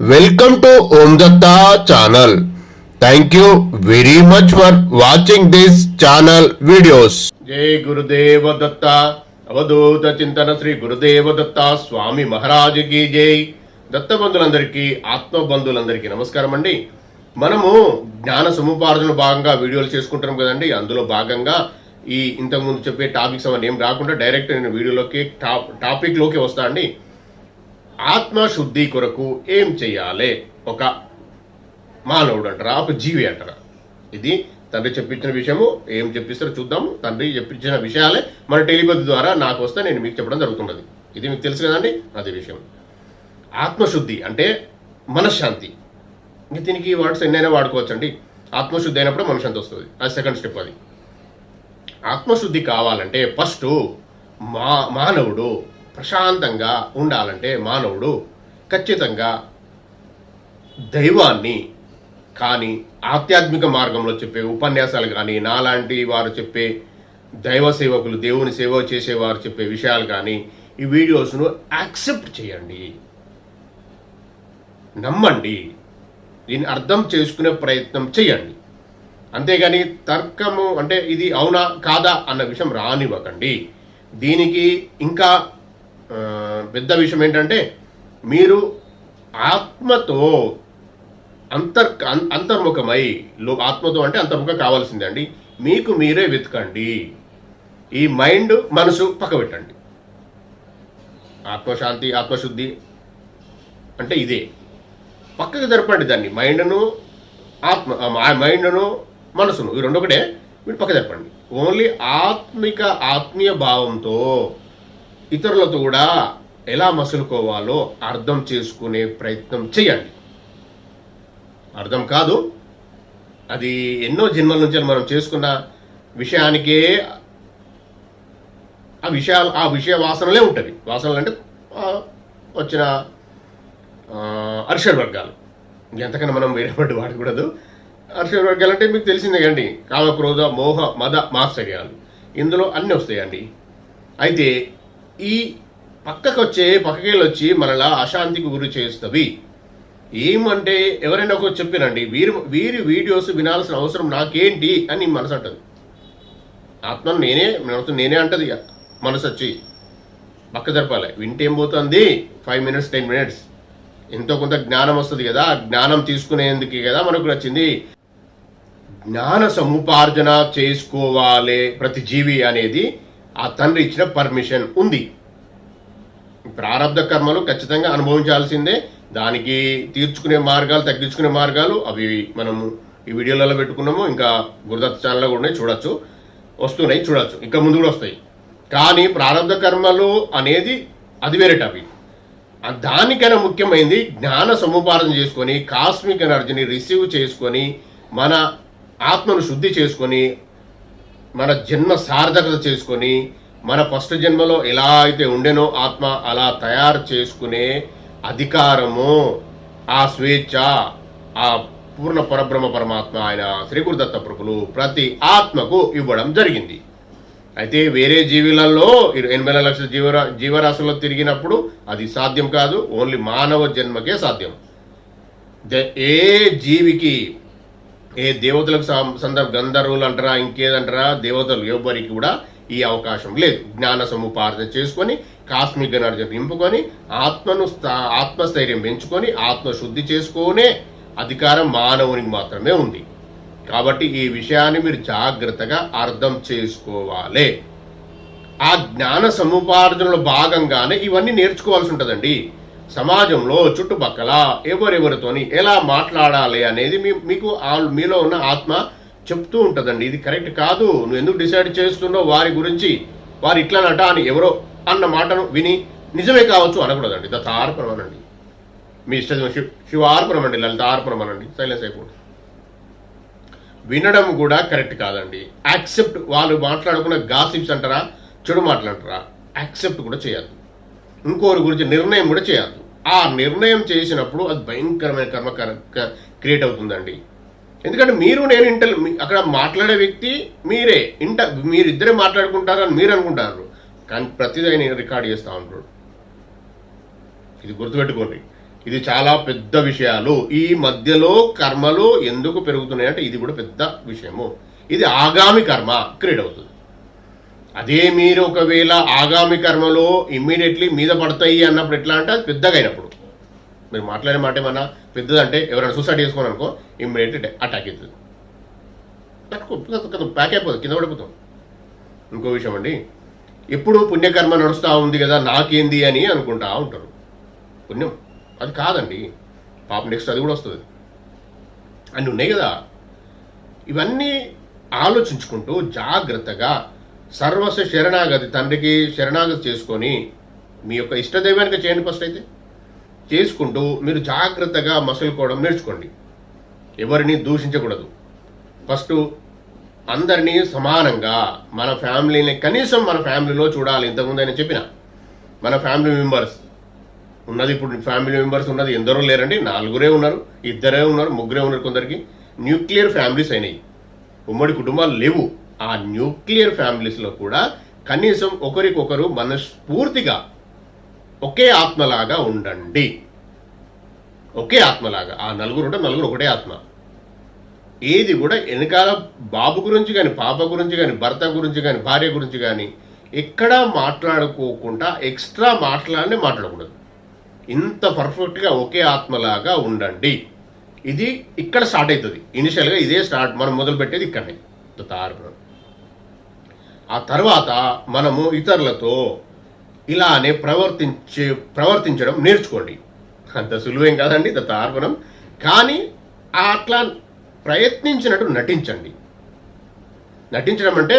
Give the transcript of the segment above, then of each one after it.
Welcome to Om Datta channel thank you very much for watching this channel videos జై గురుదేవ దత్త అవధూత చింతన శ్రీ గురుదేవ దత్త స్వామి మహారాజుకి జై దత్త బంధులందరికీ ఆత్మ బంధువులందరికీ నమస్కారం అండి. మనము జ్ఞాన సముపార్జన భాగంగా వీడియోలు చేసుకుంటున్నాం కదండి. అందులో భాగంగా ఈ ఇంతకుముందు చెప్పే టాపిక్స్ అవన్నీ ఏం రాకుండా డైరెక్ట్ నేను వీడియోలోకి టాప్ టాపిక్లోకి వస్తా అండి. ఆత్మశుద్ధి కొరకు ఏం చేయాలి? ఒక మానవుడు అంటారా? ఒక జీవి అంటారా? ఇది తండ్రి చెప్పించిన విషయము ఏం చెప్పిస్తారో చూద్దాము. తండ్రి చెప్పించిన విషయాలే మన టెలిపతి ద్వారా నాకు వస్తే నేను మీకు చెప్పడం జరుగుతున్నది. ఇది మీకు తెలుసు కదండి? అదే విషయం. ఆత్మశుద్ధి అంటే మనశ్శాంతి. ఇంకా దీనికి వర్డ్స్ ఎన్నైనా వాడుకోవచ్చు అండి ఆత్మశుద్ధి అయినప్పుడు మనశ్శాంతి వస్తుంది. అది సెకండ్ స్టెప్ అది. ఆత్మశుద్ధి కావాలంటే ఫస్ట్ మా మానవుడు ప్రశాంతంగా ఉండాలంటే మానవుడు ఖచ్చితంగా దైవాన్ని కానీ ఆధ్యాత్మిక మార్గంలో చెప్పే ఉపన్యాసాలు కానీ నాలాంటి వారు చెప్పే దైవ సేవకులు దేవుని సేవ చేసేవారు చెప్పే విషయాలు కానీ ఈ వీడియోస్ను యాక్సెప్ట్ చేయండి. నమ్మండి. దీన్ని అర్థం చేసుకునే ప్రయత్నం చేయండి. అంతేగాని తర్కము అంటే ఇది అవునా కాదా అన్న విషయం రానివ్వకండి. దీనికి ఇంకా పెద్ద విషయం ఏంటంటే మీరు ఆత్మతో అంతర్ అం- అంతర్ముఖమై లో ఆత్మతో అంటే అంతర్ముఖం కావాల్సిందే అండి. మీకు మీరే వెతకండి. ఈ మైండ్ మనసు పక్క పెట్టండి ఆత్మశాంతి ఆత్మశుద్ధి అంటే ఇదే. పక్కకు జరపండి దాన్ని. మైండ్ను ఆత్మ మైండ్ను మనసును ఈ రెండు ఒకటే మీరు పక్క జరపండి. ఓన్లీ ఆత్మిక ఆత్మీయ భావంతో ఇతరులతో కూడా ఎలా మసులుకోవాలో అర్థం చేసుకునే ప్రయత్నం చేయండి. అర్థం కాదు. అది ఎన్నో జన్మల నుంచి మనం చేసుకున్న విషయానికే ఆ విషయాలు ఆ విషయ వాసనలే ఉంటుంది. వాసనలు అంటే వచ్చిన అర్షడ్ వర్గాలు. ఎంతకన్నా మనం వేరే పట్టి వాడకూడదు అర్షడ్ వర్గాలు అంటే మీకు తెలిసిందే అండి కామక్రోధ మోహ మద మాత్సర్యాలు. ఇందులో అన్నీ వస్తాయండి. అయితే ఈ పక్కకు వచ్చే పక్కకేళ్ళు వచ్చి మనలా అశాంతికి గురి చేస్తుంది ఏమంటే ఎవరైనా ఒకరు చెప్పినండి వీరి వీరి వీడియోస్ వినాల్సిన అవసరం నాకేంటి అని మనసు అంటది ఆత్మ నేనే మనసు నేనే అంటది ఇక మనసు వచ్చి పక్క జరపాలి. వింటే ఏం పోతుంది? Five minutes ten minutes. ఎంతో కొంత జ్ఞానం వస్తుంది కదా జ్ఞానం తీసుకునేందుకు కదా మనకు నచ్చింది. జ్ఞాన సముపార్జన చేసుకోవాలి ప్రతి జీవి అనేది ఆ తండ్రి ఇచ్చిన పర్మిషన్ ఉంది. ప్రారంధ కర్మలు ఖచ్చితంగా అనుభవించాల్సిందే. దానికి తీర్చుకునే మార్గాలు తగ్గించుకునే మార్గాలు అవి మనము ఈ వీడియోలలో పెట్టుకున్నాము. ఇంకా గురుదత్త ఛానల్లో కూడా ఉన్నాయి చూడొచ్చు. వస్తున్నాయి చూడొచ్చు. ఇంకా ముందు కూడా వస్తాయి. కానీ ప్రారంభ కర్మలు అనేది అది వేరే టాపిక్ దానికైనా ముఖ్యమైనది జ్ఞాన సముపార్జన చేసుకొని కాస్మిక్ ఎనర్జీని రిసీవ్ చేసుకొని మన ఆత్మను శుద్ధి చేసుకొని మన జన్మ సార్థకత చేసుకొని మన ఫస్ట్ జన్మలో ఎలా అయితే ఉండెనో ఆత్మ అలా తయారు చేసుకునే అధికారము ఆ స్వేచ్ఛ ఆ పూర్ణ పరబ్రహ్మ పరమాత్మ ఆయన శ్రీగురుదత్త ప్రభులు ప్రతి ఆత్మకు ఇవ్వడం జరిగింది. అయితే వేరే జీవులలో ఎనభై లక్షల జీవరా జీవరాశుల్లో తిరిగినప్పుడు అది సాధ్యం కాదు. ఓన్లీ మానవ జన్మకే సాధ్యం. ఏ జీవికి ఏ దేవతలకు సందర్భ గంధర్వులు అంటారా ఇంకేదంటారా దేవతలు ఎవ్వరికి కూడా ఈ అవకాశం లేదు. జ్ఞాన సముపార్జన చేసుకొని కాస్మిక్ ఎనర్జీ నింపుకొని ఆత్మను స్థా- ఆత్మస్థైర్యం పెంచుకొని ఆత్మ శుద్ధి చేసుకునే అధికారం మానవునికి మాత్రమే ఉంది. కాబట్టి ఈ విషయాన్ని మీరు జాగ్రత్తగా అర్థం చేసుకోవాలి. ఆ జ్ఞాన సముపార్జనలో భాగంగానే ఇవన్నీ నేర్చుకోవాల్సి ఉంటుందండి. సమాజంలో చుట్టుపక్కల ఎవరెవరితోని ఎలా మాట్లాడాలి అనేది మీ- మీకు మీలో ఉన్న ఆత్మ చెప్తూ ఉంటుందండి. ఇది కరెక్ట్ కాదు. నువ్వు ఎందుకు డిసైడ్ చేస్తున్నావు? వారి గురించి వారు ఇట్లనట అని ఎవరో అన్న మాటను విని నిజమే కావచ్చు అనకూడదండి. దత్తార్పణం అనండి. మీ ఇష్టం శివ శివార్పణం అండి. లలితార్పణం అనండి. సైలెన్స్ అయిపోండి. వినడం కూడా కరెక్ట్ కాదండి. యాక్సెప్ట్ వాళ్ళు మాట్లాడుకున్న గాసిప్స్ అంటారా చెడు మాట్లాడతారా యాక్సెప్ట్ కూడా చేయాలి ఇంకోరి గురించి నిర్ణయం కూడా చేయాలి ఆ నిర్ణయం చేసినప్పుడు అది భయంకరమైన కర్మ క్రియేట్ అవుతుందండి. ఎందుకంటే మీరు నేను ఇంటర్ అక్కడ మాట్లాడే వ్యక్తి మీరే. ఇంట మీరిద్దరే మాట్లాడుకుంటారని మీరు అనుకుంటారు. కానీ ప్రతిదీ నేను రికార్డ్ చేస్తూ ఉంటాడు. ఇది గుర్తుపెట్టుకోండి. ఇది చాలా పెద్ద విషయాలు. ఈ మధ్యలో కర్మలు ఎందుకు పెరుగుతున్నాయి అంటే ఇది కూడా పెద్ద విషయము. ఇది ఆగామి కర్మ క్రియేట్ అవుతుంది. అదే మీరు ఒకవేళ ఆగామి కర్మలో ఇమ్మీడియట్లీ మీద పడతాయి అన్నప్పుడు ఎట్లా అంటే అది పెద్దగా అయినప్పుడు. మీరు మాట్లాడే మాట ఏమన్నా పెద్దదంటే ఎవరైనా సూసైడ్ చేసుకోని అనుకో ఇమ్మీడియట్లీ అటాక్ అవుతుంది. ప్యాక్ అయిపోతుంది కింద పడిపోతాం. ఇంకో విషయం అండి ఎప్పుడు పుణ్యకర్మ నడుస్తూ ఉంది కదా నాకేంది అని అనుకుంటా ఉంటారు. పుణ్యం అది కాదండి. పాప నెక్స్ట్ అది కూడా వస్తుంది. అన్నీ ఉన్నాయి కదా. ఇవన్నీ ఆలోచించుకుంటూ జాగ్రత్తగా సర్వస్వ శరణాగతి తండ్రికి శరణాగతి చేసుకొని మీ యొక్క ఇష్టదైవానికి చేయండి ఫస్ట్ అయితే. చేసుకుంటూ మీరు జాగ్రత్తగా మసులుకోవడం నేర్చుకోండి. ఎవరిని దూషించకూడదు. ఫస్ట్ అందరినీ సమానంగా మన ఫ్యామిలీని కనీసం మన ఫ్యామిలీలో చూడాలి. ఇంతకుముందు ఆయన చెప్పిన మన ఫ్యామిలీ మెంబర్స్ ఉన్నది ఇప్పుడు ఫ్యామిలీ మెంబర్స్ ఉన్నది. ఎందరో లేరండి. నాలుగురే ఉన్నారు ఇద్దరే ఉన్నారు ముగ్గురే ఉన్నారు కొందరికి. న్యూక్లియర్ ఫ్యామిలీస్ అయినాయి. ఉమ్మడి కుటుంబాలు లేవు. ఆ న్యూక్లియర్ ఫ్యామిలీస్లో కూడా కనీసం ఒకరికొకరు మనస్ఫూర్తిగా ఒకే ఆత్మలాగా ఉండండి. ఒకే ఆత్మలాగా. ఆ నలుగురు ఉంటే నలుగురు ఒకటే ఆత్మ. ఏది కూడా వెనకాల బాబు గురించి కానీ పాప గురించి కానీ భర్త గురించి కానీ భార్య గురించి కానీ ఎక్కడా మాట్లాడుకోకుండా ఎక్స్ట్రా మాట్లాడనే మాట్లాడకూడదు. ఇంత పర్ఫెక్ట్గా ఒకే ఆత్మలాగా ఉండండి. ఇది ఇక్కడ స్టార్ట్ అవుతుంది ఇనిషియల్గా ఇదే స్టార్ట్. మనం మొదలుపెట్టేది ఇక్కడనే. తారపురం ఆ తర్వాత మనము ఇతరులతో ఇలానే ప్రవర్తించే ప్రవర్తించడం నేర్చుకోండి. అంత సులువేం కాదండి దత్తార్పణం కానీ అట్లా ప్రయత్నించినట్టు నటించండి. నటించడం అంటే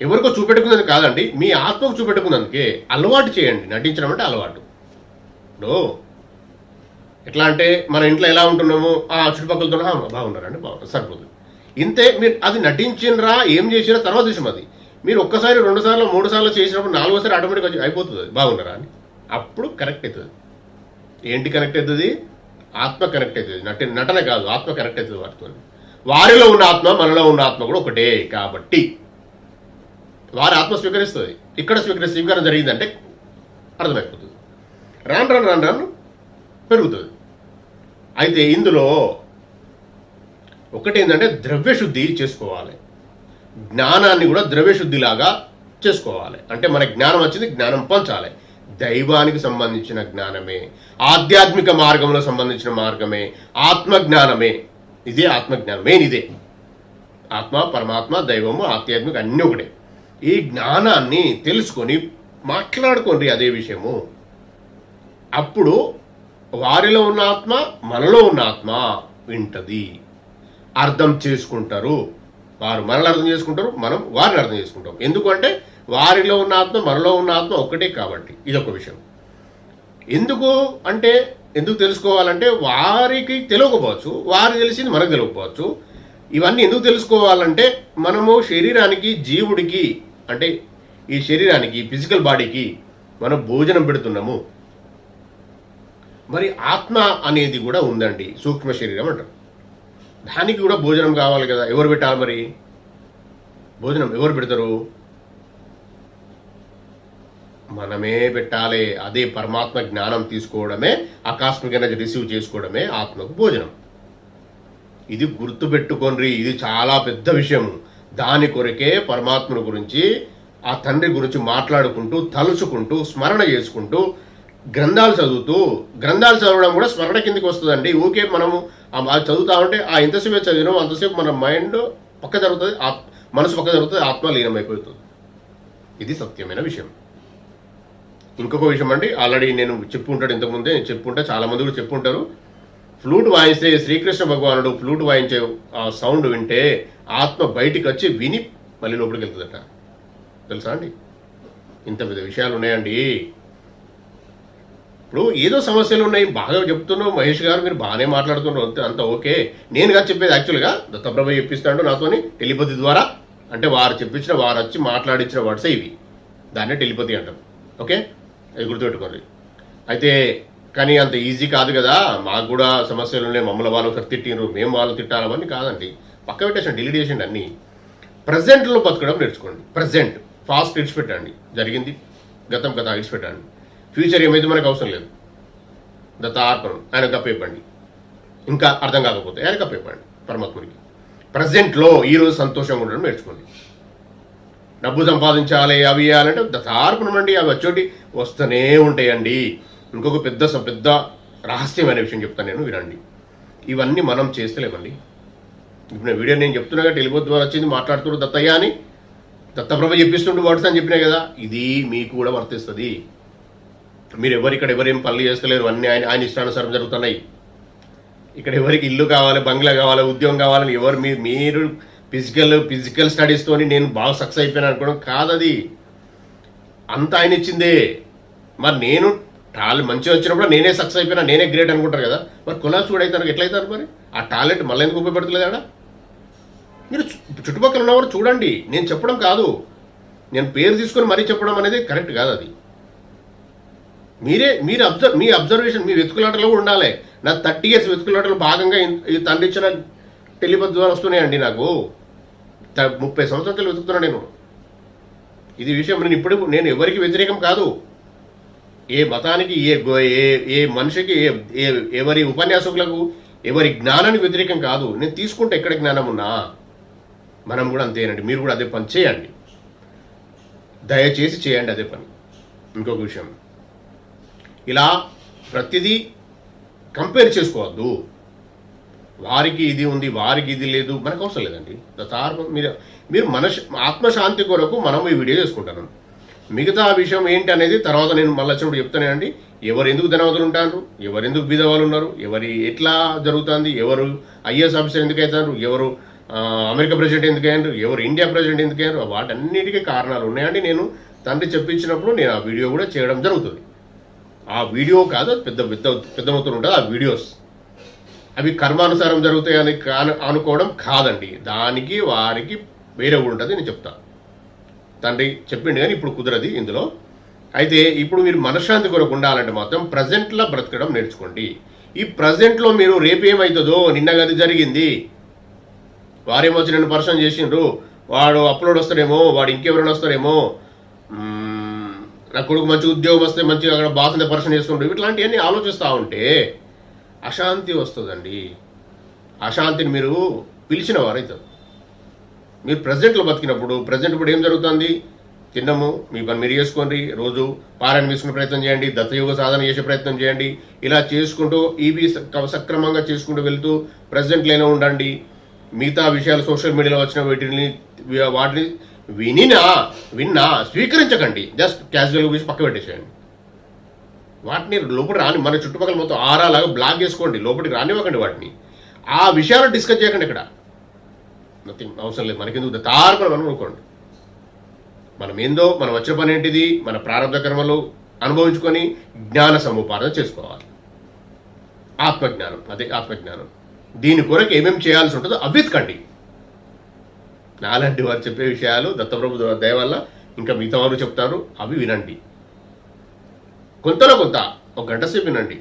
ఎవరికో చూపెట్టుకున్నది కాదండి మీ ఆత్మకు చూపెట్టుకున్నందుకే అలవాటు చేయండి. నటించడం అంటే అలవాటు. ఇప్పుడు ఎట్లా అంటే మన ఇంట్లో ఎలా ఉంటున్నామో ఆ చుట్టుపక్కలతో బాగున్నారండి బాగున్నారు సరిపోతుంది ఇంతే మీరు అది నటించినరా ఏం చేసినా తర్వాత విషయం అది. మీరు ఒక్కసారి రెండు సార్లు మూడు సార్లు చేసినప్పుడు నాలుగోసారి ఆటోమేటిక్గా అయిపోతుంది. అది బాగున్నారా అని? అప్పుడు కరెక్ట్ అవుతుంది. ఏంటి కనెక్ట్ అవుతుంది? ఆత్మ కనెక్ట్ అవుతుంది. నటి నటన కాదు ఆత్మ కనెక్ట్ అవుతుంది వాటితో వారిలో ఉన్న ఆత్మ మనలో ఉన్న ఆత్మ కూడా ఒకటే కాబట్టి. వారి ఆత్మ స్వీకరిస్తుంది. ఇక్కడ స్వీకరి స్వీకారం జరిగిందంటే అర్థమైపోతుంది. రాను రాను రాను రాను పెరుగుతుంది. అయితే ఇందులో ఒకటి ఏంటంటే ద్రవ్యశుద్ధి చేసుకోవాలి. జ్ఞానాన్ని కూడా ద్రవ్యశుద్ధిలాగా చేసుకోవాలి. అంటే మన జ్ఞానం వచ్చింది జ్ఞానం పంచాలి. దైవానికి సంబంధించిన జ్ఞానమే ఆధ్యాత్మిక మార్గంలో సంబంధించిన మార్గమే ఆత్మ జ్ఞానమే ఇదే ఆత్మజ్ఞానం మెయిన్ ఇదే. ఆత్మ పరమాత్మ దైవము ఆధ్యాత్మిక అన్నీ ఒకటే. ఈ జ్ఞానాన్ని తెలుసుకొని మాట్లాడుకోండి అదే విషయము. అప్పుడు వారిలో ఉన్న ఆత్మ మనలో ఉన్న ఆత్మ వింటది. అర్థం చేసుకుంటారు. వారు మనల్ని అర్థం చేసుకుంటారు మనం వారిని అర్థం చేసుకుంటాం. ఎందుకంటే వారిలో ఉన్న ఆత్మ మనలో ఉన్న ఆత్మ ఒకటే కాబట్టి ఇదొక విషయం. ఎందుకు అంటే ఎందుకు తెలుసుకోవాలంటే వారికి తెలియకపోవచ్చు వారు తెలిసింది మనకు తెలియకపోవచ్చు. ఇవన్నీ ఎందుకు తెలుసుకోవాలంటే మనము శరీరానికి జీవుడికి అంటే ఈ శరీరానికి ఫిజికల్ బాడీకి మనం భోజనం పెడుతున్నాము. మరి ఆత్మ అనేది కూడా ఉందండి సూక్ష్మ శరీరం అంటారు. దానికి కూడా భోజనం కావాలి కదా. ఎవరు పెట్టాలి మరి? భోజనం ఎవరు పెడతారు? మనమే పెట్టాలి. అదే పరమాత్మ జ్ఞానం తీసుకోవడమే ఆకాస్మిక ఎనర్జీ రిసీవ్ చేసుకోవడమే ఆత్మకు భోజనం. ఇది గుర్తుపెట్టుకోండి. ఇది చాలా పెద్ద విషయం దాని కొరకే పరమాత్మను గురించి ఆ తండ్రి గురించి మాట్లాడుకుంటూ తలుచుకుంటూ స్మరణ చేసుకుంటూ గ్రంథాలు చదువుతూ గ్రంథాలు చదవడం కూడా స్మరణ కిందకి వస్తుందండి. ఊకే మనము చదువుతా ఉంటే ఆ ఎంతసేపు చదివినాం అంతసేపు మన మైండ్ పక్క జరుగుతుంది మనసు పక్క జరుగుతుంది ఆత్మ లీనమైపోతుంది ఇది సత్యమైన విషయం. ఇంకొక విషయం అండి ఆల్రెడీ నేను చెప్పుంటాడు ఇంతకుముందే నేను చెప్పుకుంటే చాలా మంది కూడా చెప్పుంటారు. ఫ్లూట్ వాయిస్తే శ్రీకృష్ణ భగవానుడు ఫ్లూట్ వాయించే ఆ సౌండ్ వింటే ఆత్మ బయటికి వచ్చి విని మళ్ళీ లోపలికి వెళ్తుందట. తెలుసా అండి? ఇంత పెద్ద విషయాలు ఉన్నాయండి. ఇప్పుడు ఏదో సమస్యలు ఉన్నాయి బాగా చెప్తున్నావు మహేష్ గారు మీరు బాగానే మాట్లాడుతున్నారు అంతే అంత ఓకే. నేను చెప్పేది యాక్చువల్గా దత్తప్రభ చెప్పిస్తాడు నాతోని టెలిపతి ద్వారా. అంటే వారు చెప్పించిన వారు వచ్చి మాట్లాడించిన వర్డ్సే ఇవి. దాన్నే టెలిపతి అంటారు. ఓకే? అది గుర్తుపెట్టుకోండి. అయితే కానీ అంత ఈజీ కాదు కదా మాకు కూడా సమస్యలు ఉన్నాయి మమ్మల్ని వాళ్ళు ఒకసారి తిట్టిండ్రు మేము వాళ్ళు తిట్టాలని కాదండి. పక్క పెట్టేసండి డిలీట్ చేసిండి అన్నీ. ప్రజెంట్లో బతకడం నేర్చుకోండి. ప్రజెంట్ ఫాస్ట్ విడిచిపెట్టండి జరిగింది. గతం గత విడిచిపెట్టండి ఫ్యూచర్ ఏమైతే మనకు అవసరం లేదు. దత్తార్పణం ఆయన కప్పేపండి ఇంకా అర్థం కాకపోతే ఆయన కప్పేపండి పరమాత్మునికి. ప్రజెంట్లో ఈరోజు సంతోషంగా ఉండడం నేర్చుకోండి. డబ్బు సంపాదించాలి అవి ఇవ్వాలంటే దత్తార్పణం అండి అవి వచ్చోటి వస్తూనే ఉంటాయండి. ఇంకొక పెద్ద స- పెద్ద రహస్యమైన విషయం చెప్తాను నేను వినండి. ఇవన్నీ మనం చేస్తలేమండి. ఇప్పుడు వీడియో నేను చెప్తున్నా కదా టెలిఫోన్ ద్వారా వచ్చింది మాట్లాడుతున్నారు దత్తయ్య అని దత్తప్రభ చెప్పిస్తుంటూ వర్డ్స్ అని చెప్పినా కదా ఇది మీకు కూడా వర్తిస్తుంది. మీరు ఎవరు ఇక్కడ ఎవరేం పనులు చేస్తలేరు అన్నీ ఆయన ఆయన ఇష్టానుసారం జరుగుతున్నాయి. ఇక్కడ ఎవరికి ఇల్లు కావాలి బంగ్లా కావాలి ఉద్యోగం కావాలని ఎవరు మీ మీరు ఫిజికల్ ఫిజికల్ స్టడీస్తోని నేను బాగా సక్సెస్ అయిపోయాను అనుకోవడం కాదది. అంత ఆయన ఇచ్చిందే. మరి నేను టాలెంట్ మంచిగా వచ్చినప్పుడు నేనే సక్సెస్ అయిపోయినా నేనే గ్రేట్ అనుకుంటారు కదా. మరి కొలాబ్స్ కూడా అవుతారు ఎట్లయితారు మరి? ఆ టాలెంట్ మళ్ళీ ఎందుకు ఉపయోగపడతలేదు ఆడ? మీరు చుట్టుపక్కల ఉన్నవారు చూడండి. నేను చెప్పడం కాదు. నేను పేరు తీసుకొని మరీ చెప్పడం అనేది కరెక్ట్ కాదు అది మీరే మీరు అబ్జర్వ్ మీ అబ్జర్వేషన్ మీ వెతుకులాటలో కూడా ఉండాలి. నా థర్టీ ఇయర్స్ వెతుకులాటలో భాగంగా ఈ తండ్రి ఇచ్చిన టెలిపతి ద్వారా వస్తున్నాయండి నాకు. త- ముప్పై సంవత్సరాలు వెతుకుతున్నా నేను. ఇది విషయం నేను ఇప్పుడు నేను ఎవరికి వ్యతిరేకం కాదు. ఏ మతానికి ఏ గో- ఏ ఏ మనిషికి ఏ ఏ- ఎవరి ఉపన్యాసకులకు ఎవరి జ్ఞానానికి వ్యతిరేకం కాదు. నేను తీసుకుంటే ఎక్కడ జ్ఞానం ఉన్నా? మనం కూడా అంతేనండి. మీరు కూడా అదే పని చేయండి. దయచేసి చేయండి అదే పని. ఇంకొక విషయం. ఇలా ప్రతిదీ కంపేర్ చేసుకోవద్దు. వారికి ఇది ఉంది వారికి ఇది లేదు మనకు అవసరం లేదండి. దత్తార్ప మీరు మీరు మనశ్ ఆత్మశాంతి కొరకు మనం ఈ వీడియో చేసుకుంటాను మిగతా విషయం ఏంటి అనేది తర్వాత నేను మళ్ళీ వచ్చినప్పుడు చెప్తానండి. ఎవరు ఎందుకు ధనవంతులు ఉంటారు? ఎవరు ఎందుకు బీదవాళ్ళు ఉన్నారు? ఎవరి ఎట్లా జరుగుతుంది? ఎవరు ఐఏఎస్ ఆఫీసర్ ఎందుకు అవుతారు? ఎవరు అమెరికా ప్రెసిడెంట్ ఎందుకు అయ్యారు? ఎవరు ఇండియా ప్రెసిడెంట్ ఎందుకు అయ్యారు? వాటన్నిటికీ కారణాలు ఉన్నాయండి. నేను తండ్రి చెప్పించినప్పుడు నేను ఆ వీడియో కూడా చేయడం జరుగుతుంది. ఆ వీడియో కాదు పెద్ద పెద్ద పెద్ద మొత్తం ఉంటుంది ఆ వీడియోస్. అవి కర్మానుసారం జరుగుతాయి అని అనుకోవడం కాదండి. దానికి వారికి వేరే కూడా ఉంటుంది నేను చెప్తా. తండ్రి చెప్పిండు కానీ ఇప్పుడు కుదరది ఇందులో. అయితే ఇప్పుడు మీరు మనశ్శాంతి కొరకు ఉండాలంటే మాత్రం ప్రజెంట్లో బ్రతకడం నేర్చుకోండి. ఈ ప్రజెంట్లో మీరు రేపు ఏమవుతుందో నిన్న గది జరిగింది. వారేమో వచ్చి నన్ను పర్సన్ చేసిండ్రు. వాడు అప్లోడ్ వస్తారేమో వాడు ఇంకెవరైనా వస్తారేమో. నా కొడుకు మంచి ఉద్యోగం వస్తే మంచిగా అక్కడ బాస్ పర్సన్ చేసుకుంటారు ఇట్లాంటివన్నీ ఆలోచిస్తూ ఉంటే అశాంతి వస్తుందండి. అశాంతిని మీరు పిలిచిన వారైతారు. మీరు ప్రజెంట్లో బతికినప్పుడు ప్రజెంట్ ఇప్పుడు ఏం జరుగుతుంది? తిన్నము మీ పని మీరు చేసుకోండి రోజు పారాయణ తీసుకునే ప్రయత్నం చేయండి దత్తయోగ సాధన చేసే ప్రయత్నం చేయండి ఇలా చేసుకుంటూ ఇవి సక్రమంగా చేసుకుంటూ వెళ్తూ ప్రజెంట్లోనే ఉండండి. మిగతా విషయాలు సోషల్ మీడియాలో వచ్చిన వీటిని వాటిని వినినా విన్నా స్వీకరించకండి. జస్ట్ క్యాజువల్గా చూసి పక్క పెట్టేసేయండి. వాటిని లోపలికి రాని మన చుట్టుపక్కల మొత్తం ఆరాలాగా బ్లాక్ చేసుకోండి. లోపలికి రానివ్వకండి వాటిని. ఆ విషయాలు డిస్కస్ చేయకండి ఇక్కడ. నథింగ్ అవసరం లేదు. మనకెందుకు తారపడం మనం అనుకోండి. మనం ఏందో మనం వచ్చిన పని ఏంటిది మన ప్రారంభ కర్మలు అనుభవించుకొని జ్ఞాన సముపార్జన చేసుకోవాలి. ఆత్మజ్ఞానం అదే ఆత్మజ్ఞానం. దీని కొరకు ఏమేమి చేయాల్సి ఉంటుందో అవ్వెత్కండి. నాలాంటి వారు చెప్పే విషయాలు దత్తప్రభు దయ వల్ల ఇంకా మిగతా వారు చెప్తారు అవి వినండి. కొంతలో కొంత ఒక గంట సేపు వినండి.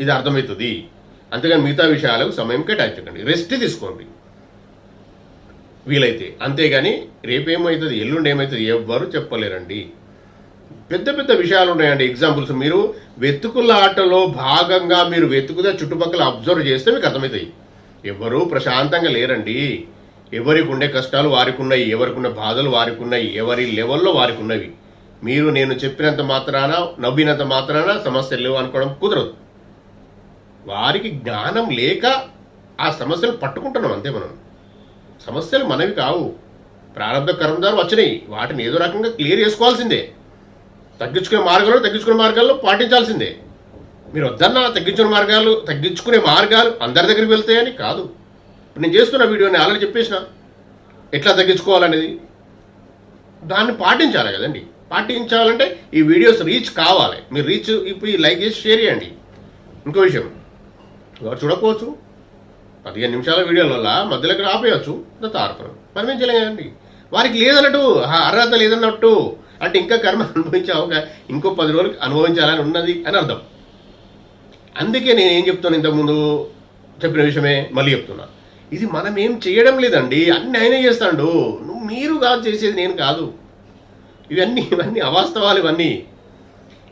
ఇది అర్థమవుతుంది. అంతేగాని మిగతా విషయాలకు సమయం కేటాయించకండి. రెస్ట్ తీసుకోండి. వీలైతే. అంతేగాని రేపేమవుతుంది ఎల్లుండి ఏమవుతుంది ఎవ్వరు చెప్పలేరండి. పెద్ద పెద్ద విషయాలు ఉన్నాయండి. ఎగ్జాంపుల్స్ మీరు వెతుకుల ఆటలో భాగంగా మీరు వెతుకుదా చుట్టుపక్కల అబ్జర్వ్ చేస్తే మీకు అర్థమవుతాయి. ఎవ్వరూ ప్రశాంతంగా లేరండి. ఎవరికి ఉండే కష్టాలు వారికి ఉన్నాయి ఎవరికి ఉన్న బాధలు వారికి ఉన్నాయి ఎవరి లెవెల్లో వారికి ఉన్నవి. మీరు నేను చెప్పినంత మాత్రాన నవ్వినంత మాత్రాన సమస్యలు లేవు అనుకోవడం కుదరదు. వారికి జ్ఞానం లేక ఆ సమస్యలు పట్టుకుంటున్నాం అంతే మనం. సమస్యలు మనవి కావు. ప్రారంభ కర్మదారు వచ్చినాయి. వాటిని ఏదో రకంగా క్లియర్ చేసుకోవాల్సిందే. తగ్గించుకునే మార్గాలు తగ్గించుకునే మార్గాల్లో పాటించాల్సిందే. మీరు వద్దన్నా తగ్గించుకునే మార్గాలు తగ్గించుకునే మార్గాలు అందరి దగ్గరికి వెళ్తాయని కాదు. ఇప్పుడు నేను చేస్తున్న వీడియోని ఆల్రెడీ చెప్పేసిన. ఎట్లా తగ్గించుకోవాలనేది. దాన్ని పాటించాలి కదండి. పాటించాలంటే ఈ వీడియోస్ రీచ్ కావాలి. మీరు రీచ్ ఇప్పుడు ఈ లైక్ చేసి షేర్ చేయండి. ఇంకో విషయం. వారు చూడకపోవచ్చు. పదిహేను నిమిషాల వీడియోల వల్ల ఇక్కడ ఆపేయచ్చు. తారపరం మనం ఏం చేయలేదండి వారికి లేదన్నట్టు అర్హత లేదన్నట్టు. అంటే ఇంకా కర్మ అనుభవించే అవకా ఇంకో పది రోజులు అనుభవించాలని ఉన్నది అని అర్థం. అందుకే నేను ఏం చెప్తాను ఇంతకుముందు? చెప్పిన విషయమే మళ్ళీ చెప్తున్నా. ఇది మనం ఏం చేయడం లేదండి. అన్ని ఆయనే చేస్తాడు. నువ్వు మీరు కాదు చేసేది నేను కాదు. ఇవన్నీ ఇవన్నీ అవాస్తవాలు ఇవన్నీ.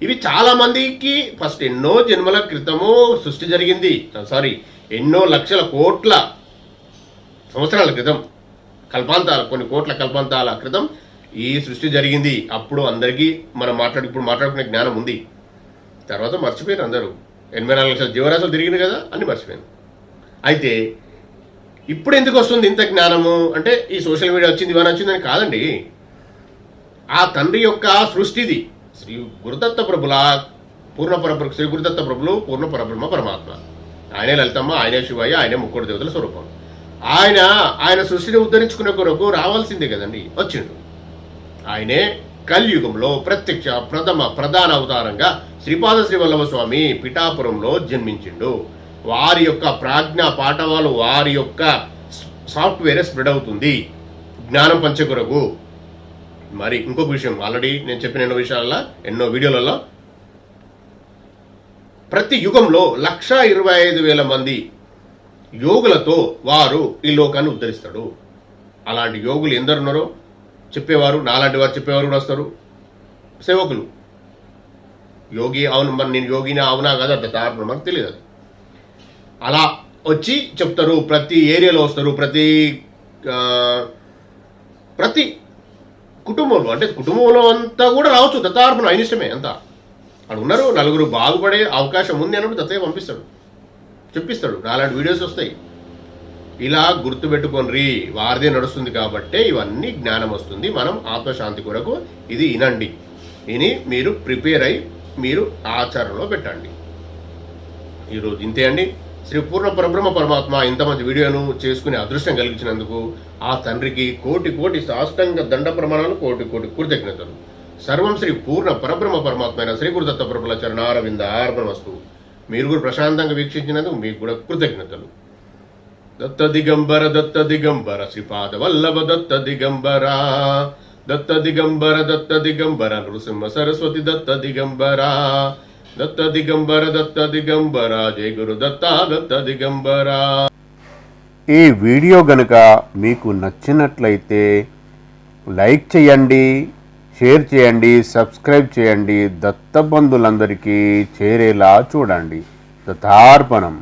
ఇవి చాలా మందికి ఫస్ట్ ఎన్నో జన్మల క్రితము సృష్టి జరిగింది. సారీ ఎన్నో లక్షల కోట్ల సంవత్సరాల క్రితం కల్పాంతాల కొన్ని కోట్ల కల్పాంతాల క్రితం ఈ సృష్టి జరిగింది. అప్పుడు అందరికీ మనం మాట్లాడు ఇప్పుడు మాట్లాడుకునే జ్ఞానం ఉంది. తర్వాత మర్చిపోయారు అందరూ. ఎనభై నాలుగు లక్షల జీవరాశులు తిరిగింది కదా అని మర్చిపోయాను అయితే ఇప్పుడు ఎందుకు వస్తుంది ఇంత జ్ఞానము? అంటే ఈ సోషల్ మీడియా వచ్చింది ఇవన్నీ వచ్చిందని కాదండి. ఆ తండ్రి యొక్క సృష్టిది శ్రీ గురుదత్త ప్రభుల పూర్ణ పరబ్ర శ్రీ గురుదత్త ప్రభులు పూర్ణ పరబ్రహ్మ పరమాత్మ. ఆయనే లలితమ్మ ఆయనే శివయ్య ఆయనే ముక్కోటి దేవతల స్వరూపం. ఆయన ఆయన సృష్టిని ఉద్ధరించుకునే కొరకు రావాల్సిందే కదండి వచ్చిండు. ఆయనే కలియుగంలో ప్రత్యక్ష ప్రథమ ప్రధాన అవతారంగా శ్రీపాద శ్రీవల్లభ స్వామి పిఠాపురంలో జన్మించిండు. వారి యొక్క ప్రాజ్ఞ పాఠవాలు వారి యొక్క సాఫ్ట్వేర్ స్ప్రెడ్ అవుతుంది. జ్ఞానం పంచకొరకు మరి ఇంకొక విషయం ఆల్రెడీ నేను చెప్పిన ఎన్నో విషయాలలో ఎన్నో వీడియోలలో ప్రతి యుగంలో లక్ష ఇరవై ఐదు వేల మంది యోగులతో వారు ఈ లోకాన్ని ఉద్ధరిస్తాడు. అలాంటి యోగులు ఎందరున్నారో చెప్పేవారు నాలాంటి వారు చెప్పేవారు కూడా వస్తారు. సేవకులు. యోగి అవును మరి నేను యోగినా అవునా కదా అంత మనకు తెలియదు అది. అలా వచ్చి చెప్తారు ప్రతి ఏరియాలో వస్తారు ప్రతి ప్రతి కుటుంబంలో అంటే కుటుంబంలో అంతా కూడా రావచ్చు దత్తార్పణ ఆయన ఇష్టమే అంతా. అక్కడ ఉన్నారు నలుగురు బాగుపడే అవకాశం ఉంది అన్నప్పుడు దత్తయ్య పంపిస్తాడు. చెప్పిస్తాడు నాలాంటి వీడియోస్ వస్తాయి. ఇలా గుర్తుపెట్టుకోనరి వారిదే నడుస్తుంది కాబట్టే ఇవన్నీ జ్ఞానం వస్తుంది. మనం ఆత్మశాంతి కొరకు ఇది వినండి. విని మీరు ప్రిపేర్ అయి మీరు ఆచరణలో పెట్టండి. ఈరోజు ఇంతే అండి. శ్రీ పూర్ణ పరబ్రహ్మ పరమాత్మ ఇంత మంచి వీడియోను చేసుకునే అదృష్టం కలిగించినందుకు ఆ తండ్రికి కోటి కోటి సాష్టంగ దండ ప్రమాణాలు కోటి కోటి కృతజ్ఞతలు. సర్వం శ్రీ పూర్ణ పరబ్రహ్మ పరమాత్మ అయిన శ్రీ గురుదత్త ప్రభుల చరణారవింద అర్పణమస్తు మీరు కూడా ప్రశాంతంగా వీక్షించినందుకు మీకు కూడా కృతజ్ఞతలు. దత్త దిగంబర దత్త దిగంబర శ్రీపాద వల్లభ దత్త దిగంబర. దత్త దిగంబర దత్త దిగంబర నృసింహ సరస్వతి దత్త దిగంబరా. దత్త దిగంబర దత్త దిగంబర జయ గురు దత్త దత్త దిగంబర ఈ వీడియో గనుక మీకు నచ్చినట్లయితే లైక్ చేయండి షేర్ చేయండి సబ్స్క్రైబ్ చేయండి దత్తబంధులందరికీ చేరేలా చూడండి. దత్తార్పణం.